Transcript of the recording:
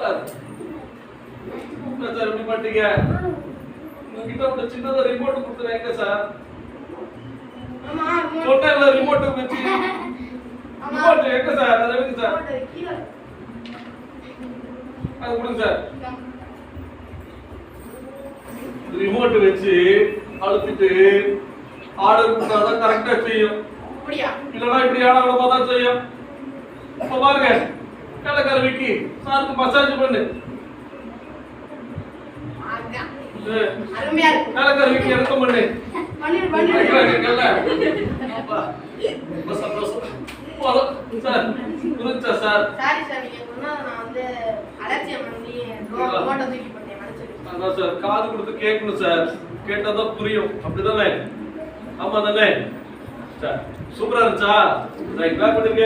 Sir என்ன sir இப்படி பண்ணிட்டீங்க உங்ககிட்ட ஒரு சின்னதா ரிமோட் கொடுத்துறேன் எங்க சார் ஆமா remote- சொன்னேன்ல ரிமோட் வச்சு ஆமா. ரிமோட் எங்க சார் அதை எங்க சார் remote கீழே. அது கொடுங்க சார் ரிமோட் வச்சு அழுத்திட்டு ஆர்டர் கொடுத்தாதான் கரெக்டா செய்யும் அப்படியா இல்லைன்னா இப்படி ஆடாம தான் செய்யும் இப்ப பாருங்க வேலைக்கார விக்கி சாருக்கு மசாஜ் பண்ணு. வேலைக்கார விக்கி இறக்கம் பண்ணு. ரொம்ப சந்தோஷம். போதும். சார் புரிஞ்சா சார்? சாரி சார் நீங்க சொன்னா நான் வந்து அலட்சியம் பண்ணி ரோட்டை தூக்கி போட்டேன் மன்னிச்சிடுங்க. அதான் சார் காது கொடுத்து கேட்கணும் சார். கேட்டாதான் புரியும். அப்படிதானே? ஆமா தானே? சார் சூப்பரா இருந்துச்சா? ரைட் பேக் பண்ணுங்க.